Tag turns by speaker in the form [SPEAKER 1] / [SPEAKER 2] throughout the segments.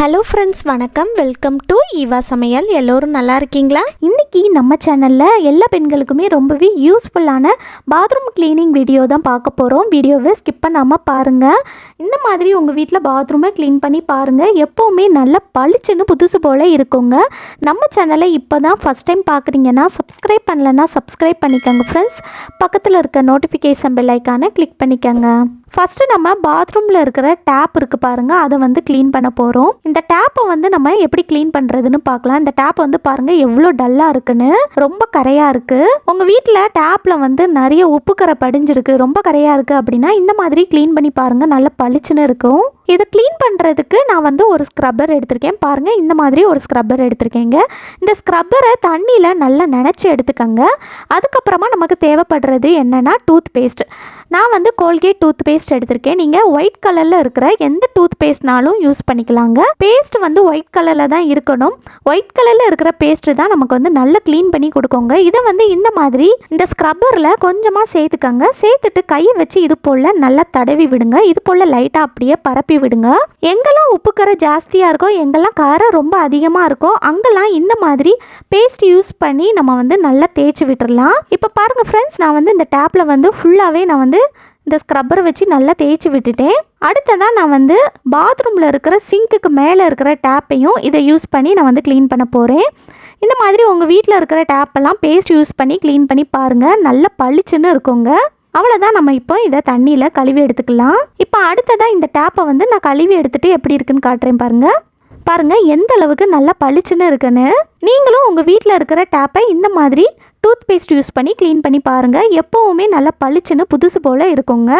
[SPEAKER 1] Hello friends வணக்கம். Welcome to Eva சமையல் எல்லோரும் நல்லா இருக்கீங்களா?
[SPEAKER 2] இன்னைக்கு நம்ம சேனலில் எல்லா பெண்களுக்குமே ரொம்பவே யூஸ்ஃபுல்லான பாத்ரூம் க்ளீனிங் வீடியோ தான் பார்க்க போகிறோம் வீடியோவை ஸ்கிப் பண்ணாமல் பாருங்கள் இந்த மாதிரி உங்கள் வீட்டில் பாத்ரூமை க்ளீன் பண்ணி பாருங்கள் எப்போவுமே நல்லா பளிச்சுன்னு புதுசு போல் இருக்குங்க. நம்ம சேனலை இப்போ தான் ஃபஸ்ட் டைம் பார்க்குறீங்கன்னா சப்ஸ்கிரைப் பண்ணலன்னா சப்ஸ்கிரைப் பண்ணிக்கோங்க ஃப்ரெண்ட்ஸ் பக்கத்தில் இருக்க நோட்டிஃபிகேஷன் பெல் ஐக்கானை கிளிக் பண்ணிக்கோங்க. ஃபஸ்ட்டு நம்ம பாத்ரூமில் இருக்கிற டேப் இருக்குது பாருங்கள் அதை வந்து க்ளீன் பண்ண போகிறோம் இந்த டேப்பை வந்து நம்ம எப்படி க்ளீன் பண்ணுறதுன்னு பார்க்கலாம். இந்த டேப் வந்து பாருங்கள் எவ்வளோ டல்லாக இருக்குன்னு. ரொம்ப கரையாக இருக்குது உங்கள் வீட்டில் டேப்பில் வந்து நிறைய உப்பு கரை படிஞ்சிருக்கு. ரொம்ப கரையாக இருக்குது அப்படின்னா இந்த மாதிரி க்ளீன் பண்ணி பாருங்கள் நல்ல பளிச்சுன்னு இருக்கும். இதை க்ளீன் பண்ணுறதுக்கு நான் வந்து ஒரு ஸ்க்ரப்பர் எடுத்திருக்கேன். பாருங்கள் இந்த மாதிரி ஒரு ஸ்க்ரப்பர் எடுத்திருக்கேங்க. இந்த ஸ்க்ரப்பரை தண்ணியில் நல்லா நினச்சி எடுத்துக்கோங்க. அதுக்கப்புறமா நமக்கு தேவைப்படுறது என்னென்னா டூத் பேஸ்ட் நான் வந்து கோல்கேட் டூத் பேஸ்ட் எடுத்திருக்கேன். நீங்கள் ஒயிட் கலரில் இருக்கிற எந்த டூத் பேஸ்ட்னாலும் யூஸ் பண்ணிக்கலாங்க. பேஸ்ட் வந்து ஒயிட் கலரில் தான் இருக்கணும். ஒயிட் கலரில் இருக்கிற பேஸ்ட்டு தான் நமக்கு வந்து நல்லா க்ளீன் பண்ணி கொடுக்கோங்க. இதை வந்து இந்த மாதிரி இந்த ஸ்க்ரப்பரில் கொஞ்சமாக சேர்த்துக்கங்க. சேர்த்துட்டு கையை வச்சு இது போல் நல்லா தடவி விடுங்க. இது போல் லைட்டாக அப்படியே பரப்பி விடுங்க. எங்கெல்லாம் உப்பு கரை ஜாஸ்தியாக இருக்கோ எங்கெல்லாம் கரை ரொம்ப அதிகமாக இருக்கோ அங்கெல்லாம் இந்த மாதிரி பேஸ்ட் யூஸ் பண்ணி நம்ம வந்து நல்லா தேய்ச்சி விட்டுடலாம் இப்போ பாருங்கள் ஃப்ரெண்ட்ஸ் நான் வந்து இந்த டேப்பில் வந்து ஃபுல்லாகவே நான் வந்து இந்த ஸ்க்ரப்பரை வச்சு நல்லா தேய்ச்சி விட்டுட்டேன். அடுத்ததாக நான் வந்து பாத்ரூமில் இருக்கிற சிங்க்குக்கு மேலே இருக்கிற டேப்பையும் இதை யூஸ் பண்ணி நான் வந்து க்ளீன் பண்ண போகிறேன் இந்த மாதிரி உங்கள் வீட்டில் இருக்கிற டேப்பெல்லாம் பேஸ்ட் யூஸ் பண்ணி க்ளீன் பண்ணி பாருங்கள் நல்லா பளிச்சுன்னு இருக்குங்க. அவ்வளோதான் நம்ம இப்போ இதை தண்ணியில் கழுவி எடுத்துக்கலாம். இப்போ அடுத்ததாக இந்த டேப்பை வந்து நான் கழுவி எடுத்துகிட்டு எப்படி இருக்குன்னு காட்டுறேன் பாருங்கள் பாருங்கள் எந்த அளவுக்கு நல்லா பளிச்சுன்னு இருக்குன்னு. நீங்களும் உங்கள் வீட்டில் இருக்கிற டேப்பை இந்த மாதிரி டூத் பேஸ்ட் யூஸ் பண்ணி க்ளீன் பண்ணி பாருங்கள் எப்போவுமே நல்லா பளிச்சுன்னு புதுசு போல் இருக்குங்க.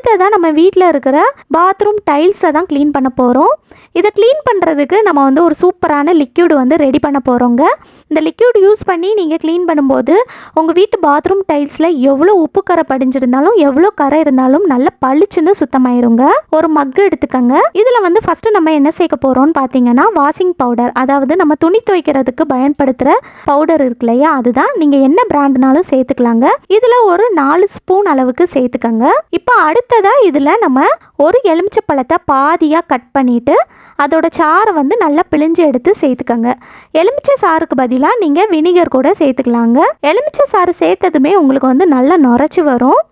[SPEAKER 2] இதை தான் நம்ம வீட்டில் இருக்கிற பாத்ரூம் டைல்ஸை தான் க்ளீன் பண்ண போகிறோம் இதை க்ளீன் பண்ணுறதுக்கு நம்ம வந்து ஒரு சூப்பரான லிக்யூடு வந்து ரெடி பண்ண போகிறோங்க இந்த லிக்யூட் யூஸ் பண்ணி நீங்கள் க்ளீன் பண்ணும்போது உங்கள் வீட்டு பாத்ரூம் டைல்ஸில் எவ்வளோ உப்பு கரை படிஞ்சிருந்தாலும் எவ்வளோ கரை இருந்தாலும் நல்லா பளிச்சுன்னு சுத்தமாயிருங்க. ஒரு மக்கு எடுத்துக்கங்க. இதில் வந்து ஃபஸ்ட்டு நம்ம என்ன சேர்க்க போகிறோம்னு பார்த்தீங்கன்னா வாஷிங் பவுடர் அதாவது நம்ம துணி துவைக்கிறதுக்கு பயன்படுத்துகிற பவுடர் இருக்கு இல்லையா? அதுதான் நீங்கள் என்ன பிராண்ட்னாலும் சேர்த்துக்கலாங்க. இதில் ஒரு நாலு ஸ்பூன் அளவுக்கு சேர்த்துக்கங்க. இப்போ அடுத்ததாக இதில் நம்ம ஒரு எலுமிச்சை பழத்தை பாதியாக கட் பண்ணிவிட்டு அதோட சாறை வந்து நல்லா பிழிஞ்சு எடுத்து சேர்த்துக்கோங்க. எலுமிச்சை சாருக்கு பதிலாக நீங்கள் வினிகர் கூட சேர்த்துக்கலாங்க. எலுமிச்சை சாறு சேர்த்ததுமே உங்களுக்கு வந்து நல்லா நுரைச்சி வரும்.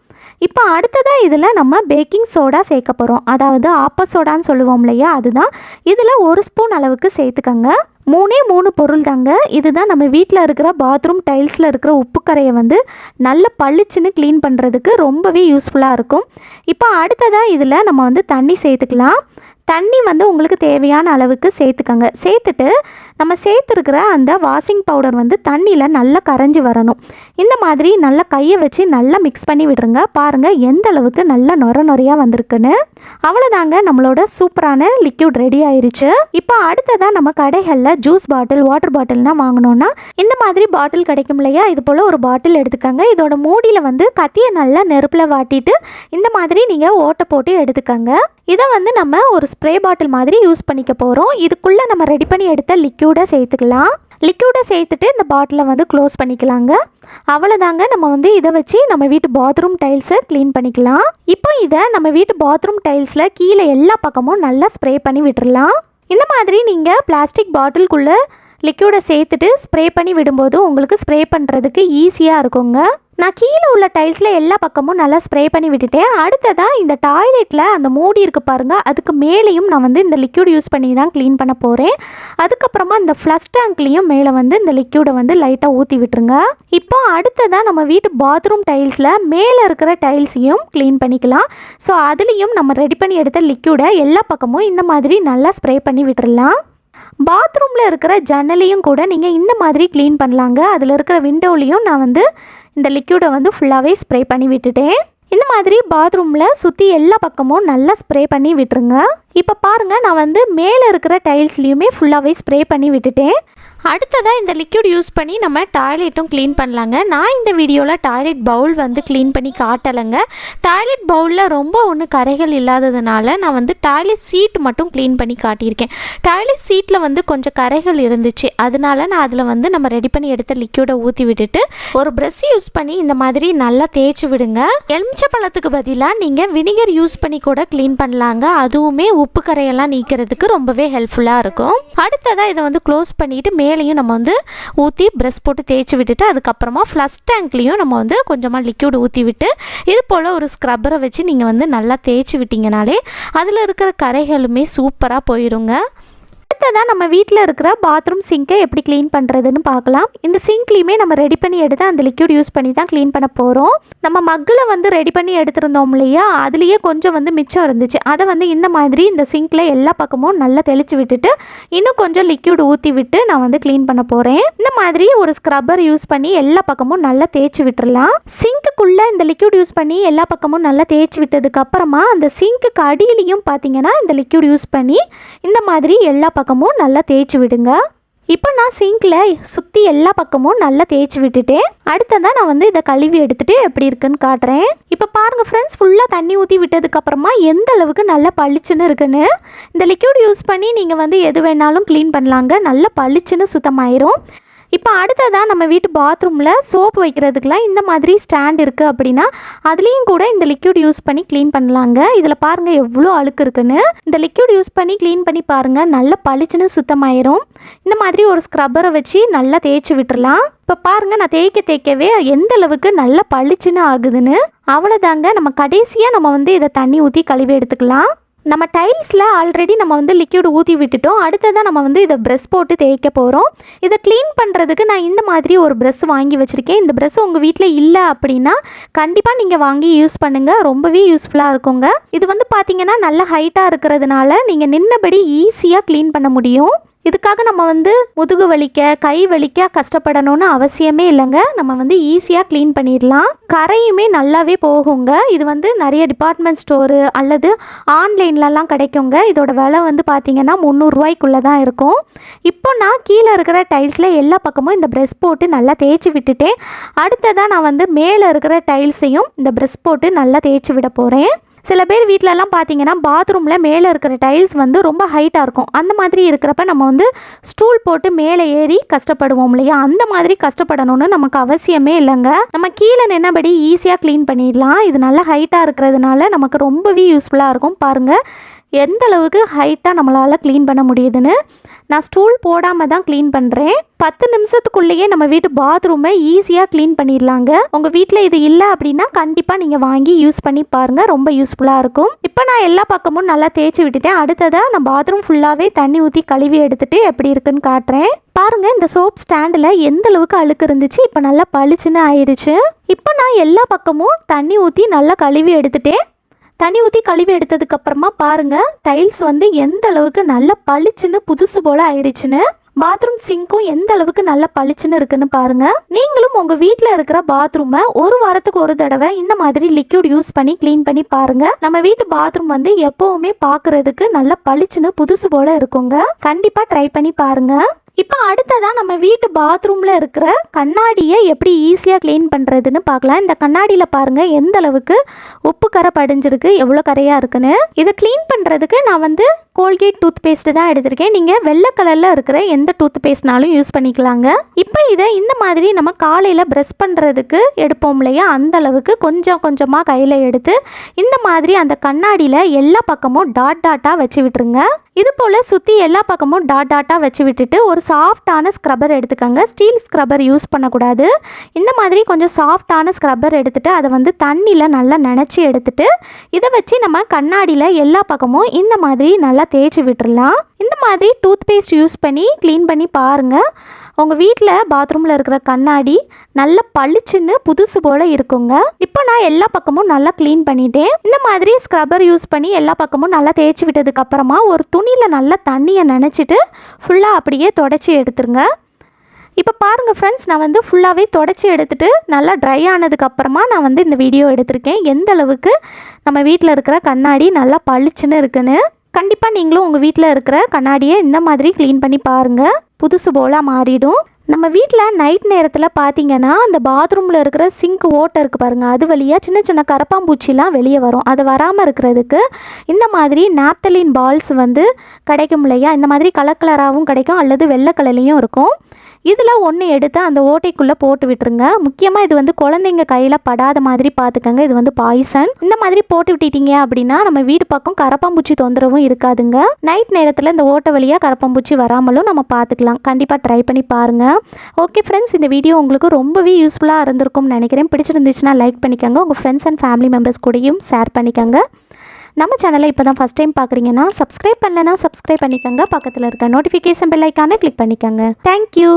[SPEAKER 2] இப்போ அடுத்ததாக இதில் நம்ம பேக்கிங் சோடா சேர்க்க போகிறோம் அதாவது ஆப்ப சோடான்னு சொல்லுவோம் இல்லையா? அதுதான். இதில் ஒரு ஸ்பூன் அளவுக்கு சேர்த்துக்கோங்க. மூணே மூணு பொருள் தாங்க இதுதான் நம்ம வீட்டில் இருக்கிற பாத்ரூம் டைல்ஸில் இருக்கிற உப்பு கரையை வந்து நல்ல பளிச்சுன்னு க்ளீன் பண்ணுறதுக்கு ரொம்பவே யூஸ்ஃபுல்லாக இருக்கும். இப்போ அடுத்ததாக இதில் நம்ம வந்து தண்ணி சேர்த்துக்கலாம். தண்ணி வந்து உங்களுக்கு தேவையான அளவுக்கு சேர்த்துக்கங்க. சேர்த்துட்டு நம்ம சேர்த்துருக்கிற அந்த வாஷிங் பவுடர் வந்து தண்ணியில் நல்லா கரைஞ்சி வரணும். இந்த மாதிரி நல்லா கையை வச்சு நல்லா மிக்ஸ் பண்ணி விடுங்க. பாருங்கள் எந்த அளவுக்கு நல்லா நொர நொறையாக வந்திருக்குன்னு. அவ்வளோதாங்க நம்மளோட சூப்பரான லிக்யூட் ரெடி ஆயிருச்சு. இப்போ அடுத்ததாக நம்ம கடைகளில் ஜூஸ் பாட்டில் வாட்டர் பாட்டில்லாம் வாங்கினோன்னா இந்த மாதிரி பாட்டில் கிடைக்கும் இல்லையா? இது போல் ஒரு பாட்டில் எடுத்துக்கோங்க. இதோட மூடியில் வந்து கத்தியை நல்லா நெருப்பில் வாட்டிட்டு இந்த மாதிரி நீங்கள் ஓட்டை போட்டு எடுத்துக்கோங்க. இதை வந்து நம்ம ஒரு ஸ்ப்ரே பாட்டில் மாதிரி யூஸ் பண்ணிக்க போகிறோம் இதுக்குள்ளே நம்ம ரெடி பண்ணி எடுத்த லிக்யூட் சேர்த்துக்கலாம். லிக்யூடை சேர்த்துட்டு இந்த பாட்டிலை வந்து க்ளோஸ் பண்ணிக்கலாங்க. அவ்வளோதாங்க நம்ம வந்து இதை வச்சு நம்ம வீட்டு பாத்ரூம் டைல்ஸை க்ளீன் பண்ணிக்கலாம். இப்போ இதை நம்ம வீட்டு பாத்ரூம் டைல்ஸில் கீழே எல்லா பக்கமும் நல்லா ஸ்ப்ரே பண்ணி விட்டுடலாம் இந்த மாதிரி நீங்கள் பிளாஸ்டிக் பாட்டிலுக்குள்ளே லிக்யூடை சேர்த்துட்டு ஸ்ப்ரே பண்ணி விடும்போது உங்களுக்கு ஸ்ப்ரே பண்ணுறதுக்கு ஈஸியாக இருக்குங்க. நான் கீழே உள்ள டைல்ஸில் எல்லா பக்கமும் நல்லா ஸ்ப்ரே பண்ணி விட்டுட்டேன். அடுத்ததாக இந்த டாய்லெட்டில் அந்த மூடி இருக்குது பாருங்கள் அதுக்கு மேலேயும் நான் வந்து இந்த லிக்யூட் யூஸ் பண்ணி தான் க்ளீன் பண்ண போகிறேன் அதுக்கப்புறமா இந்த ஃப்ளஷ் டேங்க்லேயும் மேலே வந்து இந்த லிக்யூடை வந்து லைட்டாக ஊற்றி விட்டுருங்க. இப்போ அடுத்ததாக நம்ம வீட்டு பாத்ரூம் டைல்ஸில் மேலே இருக்கிற டைல்ஸையும் க்ளீன் பண்ணிக்கலாம். ஸோ அதுலேயும் நம்ம ரெடி பண்ணி எடுத்த லிக்யூடை எல்லா பக்கமும் இந்த மாதிரி நல்லா ஸ்ப்ரே பண்ணி விட்டுடலாம் பாத்ரூமில் இருக்கிற ஜன்னலையும் கூட நீங்கள் இந்த மாதிரி க்ளீன் பண்ணலாங்க. அதில் இருக்கிற விண்டோலையும் நான் வந்து இந்த லிக்யூடை வந்து ஃபுல்லாகவே ஸ்ப்ரே பண்ணி விட்டுட்டேன். இந்த மாதிரி பாத்ரூமில் சுற்றி எல்லா பக்கமும் நல்லா ஸ்ப்ரே பண்ணி விட்டுருங்க. இப்போ பாருங்கள் நான் வந்து மேலே இருக்கிற டைல்ஸ்லேயுமே ஃபுல்லாகவே ஸ்ப்ரே பண்ணி விட்டுட்டேன்.
[SPEAKER 1] அடுத்ததாக இந்த லிக்யூட் யூஸ் பண்ணி நம்ம டாய்லெட்டும் க்ளீன் பண்ணலாங்க. நான் இந்த வீடியோவில் டாய்லெட் பவுல் வந்து க்ளீன் பண்ணி காட்டலைங்க. டாய்லெட் பவுலில் ரொம்ப ஒன்றும் கரைகள் இல்லாததுனால நான் வந்து டாய்லெட் சீட் மட்டும் க்ளீன் பண்ணி காட்டியிருக்கேன். டாய்லெட் சீட்டில் வந்து கொஞ்சம் கரைகள் இருந்துச்சு. அதனால நான் அதில் வந்து நம்ம ரெடி பண்ணி எடுத்த லிக்யூடை ஊற்றி விட்டுட்டு ஒரு ப்ரெஷ் யூஸ் பண்ணி இந்த மாதிரி நல்லா தேய்ச்சி விடுங்க. எலுமிச்சை பழத்துக்கு பதிலாக நீங்கள் வினிகர் யூஸ் பண்ணி கூட க்ளீன் பண்ணலாங்க. அதுவுமே உப்பு கரையெல்லாம் நீக்கிறதுக்கு ரொம்பவே ஹெல்ப்ஃபுல்லாக இருக்கும். அடுத்ததாக இதை வந்து க்ளோஸ் பண்ணிவிட்டு மே மேலேயும் நம்ம வந்து ஊற்றி ப்ரெஷ் போட்டு தேய்ச்சி விட்டுட்டு அதுக்கப்புறமா ஃப்ளஷ் டேங்க்லேயும் நம்ம வந்து கொஞ்சமாக லிக்யூட் ஊற்றி விட்டு இது போல் ஒரு ஸ்க்ரப்பரை வச்சு நீங்கள் வந்து நல்லா தேய்ச்சி விட்டிங்கனாலே அதில் இருக்கிற கரைகளுமே சூப்பராக போயிடுங்க
[SPEAKER 2] அடுத்ததாக நம்ம வீட்டில் இருக்கிற பாத்ரூம் சிங்கை எப்படி க்ளீன் பண்ணுறதுன்னு பார்க்கலாம். இந்த சிங்க்லேயுமே நம்ம ரெடி பண்ணி எடுத்து அந்த லிக்யூட் யூஸ் பண்ணி தான் க்ளீன் பண்ண போகிறோம் நம்ம மக்கில் வந்து ரெடி பண்ணி எடுத்திருந்தோம் இல்லையா? அதுலேயே கொஞ்சம் வந்து மிச்சம் இருந்துச்சு. அதை வந்து இந்த மாதிரி இந்த சிங்க்கில் எல்லா பக்கமும் நல்லா தெளித்து விட்டுட்டு இன்னும் கொஞ்சம் லிக்யூட் ஊற்றி விட்டு நான் வந்து க்ளீன் பண்ண போகிறேன் இந்த மாதிரி ஒரு ஸ்க்ரப்பர் யூஸ் பண்ணி எல்லா பக்கமும் நல்லா தேய்ச்சி விட்டுடலாம் சிங்க்குள்ளே இந்த லிக்யூட் யூஸ் பண்ணி எல்லா பக்கமும் நல்லா தேய்ச்சி விட்டதுக்கப்புறமா அந்த சிங்க்குக்கு அடியிலையும் பார்த்தீங்கன்னா இந்த லிக்யூட் யூஸ் பண்ணி இந்த மாதிரி எல்லா பக்கமும் நல்லா தேய்ச்சி விடுங்க. இப்போ நான் சிங்கில் சுற்றி எல்லா பக்கமும் நல்லா தேய்ச்சி விட்டுட்டேன். அடுத்ததாக நான் வந்து இதை கழுவி எடுத்துகிட்டு எப்படி இருக்குன்னு காட்டுறேன். இப்போ பாருங்கள் ஃப்ரெண்ட்ஸ் ஃபுல்லாக தண்ணி ஊற்றி விட்டதுக்கப்புறமா எந்த அளவுக்கு நல்லா பளிச்சுன்னு இருக்குன்னு. இந்த லிக்யூட் யூஸ் பண்ணி நீங்கள் வந்து எது வேணாலும் க்ளீன் பண்ணலாங்க. நல்லா பளிச்சுன்னு சுத்தமாயிரும். இப்போ அடுத்ததாக நம்ம வீட்டு பாத்ரூமில் சோப்பு வைக்கிறதுக்கெலாம் இந்த மாதிரி ஸ்டாண்ட் இருக்குது அப்படின்னா அதுலேயும் கூட இந்த லிக்யூட் யூஸ் பண்ணி க்ளீன் பண்ணலாங்க. இதில் பாருங்கள் எவ்வளோ அழுக்கு இருக்குன்னு. இந்த லிக்யூட் யூஸ் பண்ணி க்ளீன் பண்ணி பாருங்கள் நல்ல பளிச்சுன்னு சுத்தமாயிரும். இந்த மாதிரி ஒரு ஸ்க்ரப்பரை வச்சு நல்லா தேய்ச்சி விட்டுறலாம். இப்போ பாருங்கள் நான் தேய்க்க தேய்க்கவே எந்த அளவுக்கு நல்லா பளிச்சுன்னு ஆகுதுன்னு. அவ்வளோதாங்க. நம்ம கடைசியாக நம்ம வந்து இதை தண்ணி ஊற்றி கழுவி எடுத்துக்கலாம். நம்ம டைல்ஸில் ஆல்ரெடி நம்ம வந்து லிக்யூட் ஊற்றி விட்டுட்டோம். அடுத்ததாக நம்ம வந்து இதை ப்ரெஷ் போட்டு தேய்க்க போகிறோம் இதை க்ளீன் பண்ணுறதுக்கு நான் இந்த மாதிரி ஒரு ப்ரெஷ் வாங்கி வச்சுருக்கேன். இந்த ப்ரெஷ் உங்கள் வீட்டில் இல்லை அப்படின்னா கண்டிப்பாக நீங்கள் வாங்கி யூஸ் பண்ணுங்கள் ரொம்பவே யூஸ்ஃபுல்லாக இருக்குங்க. இது வந்து பார்த்தீங்கன்னா நல்ல ஹைட்டாக இருக்கிறதுனால நீங்கள் நின்னபடி ஈஸியாக க்ளீன் பண்ண முடியும். இதுக்காக நம்ம வந்து முதுகு வலிக்க கை வலிக்க கஷ்டப்படணும்னு அவசியமே இல்லைங்க. நம்ம வந்து ஈஸியாக க்ளீன் பண்ணிடலாம். கரையுமே நல்லாவே போகுங்க. இது வந்து நிறைய டிபார்ட்மெண்ட் ஸ்டோரு அல்லது ஆன்லைன்லலாம் கிடைக்குங்க. இதோட விலை வந்து பார்த்திங்கன்னா முந்நூறுரூவாய்க்குள்ளே தான் இருக்கும். இப்போ நான் கீழே இருக்கிற டைல்ஸில் எல்லா பக்கமும் இந்த ப்ரெஷ் போட்டு நல்லா தேய்ச்சி விட்டுட்டேன். அடுத்ததாக நான் வந்து மேலே இருக்கிற டைல்ஸையும் இந்த ப்ரெஷ் போட்டு நல்லா தேய்ச்சி விட போகிறேன் சில பேர் வீட்டிலலாம் பார்த்தீங்கன்னா பாத்ரூமில் மேலே இருக்கிற டைல்ஸ் வந்து ரொம்ப ஹைட்டாக இருக்கும். அந்த மாதிரி இருக்கிறப்ப நம்ம வந்து ஸ்டூல் போட்டு மேலே ஏறி கஷ்டப்படுவோம் இல்லையா? அந்த மாதிரி கஷ்டப்படணும்னு நமக்கு அவசியமே இல்லைங்க. நம்ம கீழே நின்னபடி ஈஸியாக க்ளீன் பண்ணிடலாம். இது நல்லா ஹைட்டாக இருக்கிறதுனால நமக்கு ரொம்பவே யூஸ்ஃபுல்லாக இருக்கும். பாருங்கள் எந்த அளவுக்கு ஹைட்டாக நம்மளால் க்ளீன் பண்ண முடியுதுன்னு நான் ஸ்டூல் போடாமல் தான் க்ளீன் பண்ணுறேன் பத்து நிமிஷத்துக்குள்ளேயே நம்ம வீட்டு பாத்ரூமை ஈஸியாக க்ளீன் பண்ணிடலாங்க. உங்கள் வீட்டில் இது இல்லை அப்படின்னா கண்டிப்பாக நீங்கள் வாங்கி யூஸ் பண்ணி பாருங்கள் ரொம்ப யூஸ்ஃபுல்லாக இருக்கும். இப்போ நான் எல்லா பக்கமும் நல்லா தேய்ச்சி விட்டுட்டேன். அடுத்ததாக நான் பாத்ரூம் ஃபுல்லாகவே தண்ணி ஊற்றி கழுவி எடுத்துகிட்டு எப்படி இருக்குன்னு காட்டுறேன். பாருங்கள் இந்த சோப் ஸ்டாண்டில் எந்த அளவுக்கு அழுக்கு இருந்துச்சு? இப்போ நல்லா பளிச்சுன்னு ஆயிடுச்சு. இப்போ நான் எல்லா பக்கமும் தண்ணி ஊற்றி நல்லா கழுவி எடுத்துட்டேன். தண்ணி ஊற்றி கழுவி எடுத்ததுக்கு அப்புறமா பாருங்க டைல்ஸ் வந்து எந்த அளவுக்கு நல்லா பளிச்சுன்னு புதுசு போல ஆயிடுச்சுன்னு. பாத்ரூம் சிங்க்கும் எந்த அளவுக்கு நல்லா பளிச்சுன்னு இருக்குன்னு பாருங்க. நீங்களும் உங்க வீட்டில் இருக்கிற பாத்ரூமை ஒரு வாரத்துக்கு ஒரு தடவை இந்த மாதிரி லிக்யூட் யூஸ் பண்ணி க்ளீன் பண்ணி பாருங்க. நம்ம வீட்டு பாத்ரூம் வந்து எப்பவுமே பாக்குறதுக்கு நல்லா பளிச்சுன்னு புதுசு போல இருக்குங்க. கண்டிப்பா ட்ரை பண்ணி பாருங்க. இப்போ அடுத்ததாக நம்ம வீட்டு பாத்ரூமில் இருக்கிற கண்ணாடியை எப்படி ஈஸியாக க்ளீன் பண்ணுறதுன்னு பார்க்கலாம். இந்த கண்ணாடியில் பாருங்கள் எந்த அளவுக்கு உப்பு கரை படிஞ்சிருக்கு எவ்வளோ கரையாக இருக்குன்னு. இதை க்ளீன் பண்ணுறதுக்கு நான் வந்து கோல்கேட் டூத் பேஸ்ட்டு தான் எடுத்திருக்கேன். நீங்கள் வெள்ளை கலரில் இருக்கிற எந்த டூத் பேஸ்ட்னாலும் யூஸ் பண்ணிக்கலாங்க. இப்போ இதை இந்த மாதிரி நம்ம காலையில் ப்ரெஷ் பண்ணுறதுக்கு எடுப்போம் இல்லையா? அந்த அளவுக்கு கொஞ்சம் கொஞ்சமாக கையில் எடுத்து இந்த மாதிரி அந்த கண்ணாடியில் எல்லா பக்கமும் டாட் டாட்டாக வச்சு விட்டுருங்க. இது போல் சுற்றி எல்லா பக்கமும் டாட் டாட்டாக வச்சு விட்டுட்டு ஒரு சாஃப்டான ஸ்க்ரப்பர் எடுத்துக்கோங்க. ஸ்டீல் ஸ்க்ரப்பர் யூஸ் பண்ணக்கூடாது. இந்த மாதிரி கொஞ்சம் சாஃப்டான ஸ்க்ரப்பர் எடுத்துகிட்டு அதை வந்து தண்ணியில் நல்லா நினச்சி எடுத்துட்டு இதை வச்சு நம்ம கண்ணாடியில் எல்லா பக்கமும் இந்த மாதிரி நல்லா தேய்ச்சி விட்டுடலாம் இந்த மாதிரி டூத் பேஸ்ட் யூஸ் பண்ணி க்ளீன் பண்ணி பாருங்கள் உங்கள் வீட்டில் பாத்ரூமில் இருக்கிற கண்ணாடி நல்ல பளிச்சுன்னு புதுசு போல் இருக்குங்க. இப்போ நான் எல்லா பக்கமும் நல்லா க்ளீன் பண்ணிட்டேன். இந்த மாதிரி ஸ்க்ரப்பர் யூஸ் பண்ணி எல்லா பக்கமும் நல்லா தேய்ச்சி விட்டதுக்கப்புறமா ஒரு துணியில் நல்லா தண்ணியை நினச்சிட்டு ஃபுல்லாக அப்படியே தொடச்சி எடுத்துருங்க. இப்போ பாருங்கள் ஃப்ரெண்ட்ஸ் நான் வந்து ஃபுல்லாகவே தொடச்சி எடுத்துகிட்டு நல்லா ட்ரை ஆனதுக்கப்புறமா நான் வந்து இந்த வீடியோ எடுத்திருக்கேன். எந்த அளவுக்கு நம்ம வீட்டில் இருக்கிற கண்ணாடி நல்லா பளிச்சுன்னு இருக்குன்னு. கண்டிப்பாக நீங்களும் உங்கள் வீட்டில் இருக்கிற கண்ணாடியை இந்த மாதிரி க்ளீன் பண்ணி பாருங்கள் புதுசு போல் மாறிடும். நம்ம வீட்டில் நைட் நேரத்தில் பார்த்தீங்கன்னா அந்த பாத்ரூமில் இருக்கிற சிங்க் ஓட்டை இருக்குது பாருங்கள் அது வழியாக சின்ன சின்ன கரப்பாம்பூச்சிலாம் வெளியே வரும். அது வராமல் இருக்கிறதுக்கு இந்த மாதிரி நாப்தலின் பால்ஸ் வந்து கிடைக்கும் இல்லையா? இந்த மாதிரி கலர் கலராகவும் கிடைக்கும். அல்லது வெள்ளை கலர்லேயும் இருக்கும். இதில் ஒன்று எடுத்து அந்த ஓட்டைக்குள்ளே போட்டு விட்டுருங்க. முக்கியமாக இது வந்து குழந்தைங்க கையில் படாத மாதிரி பார்த்துக்கங்க இது வந்து பாய்சன் இந்த மாதிரி போட்டு விட்டுட்டீங்க அப்படின்னா நம்ம வீடு பக்கம் கரப்பாம்பூச்சி தொந்தரவும் இருக்காதுங்க. நைட் நேரத்தில் இந்த ஓட்டை வழியாக கரப்பாம்பூச்சி வராமலும் நம்ம பார்த்துக்கலாம் கண்டிப்பாக ட்ரை பண்ணி பாருங்கள் ஓகே ஃப்ரெண்ட்ஸ் இந்த வீடியோ உங்களுக்கு ரொம்பவே யூஸ்ஃபுல்லாக இருந்திருக்கும்னு நினைக்கிறேன். பிடிச்சிருந்துச்சுன்னா லைக் பண்ணிக்கோங்க. உங்கள் ஃப்ரெண்ட்ஸ் அண்ட் ஃபேமிலி மெம்பர்ஸ் கூடயும் ஷேர் பண்ணிக்கோங்க. நம்ம சேனலை இப்போ தான் ஃபஸ்ட் டைம் பார்க்குறீங்கன்னா சப்ஸ்கிரைப் பண்ணலைன்னா சப்ஸ்கிரைப் பண்ணிக்கோங்க. பக்கத்தில் இருக்க நோட்டிஃபிகேஷன் பெல் ஐக்கானே கிளிக் பண்ணிக்கோங்க. Thank you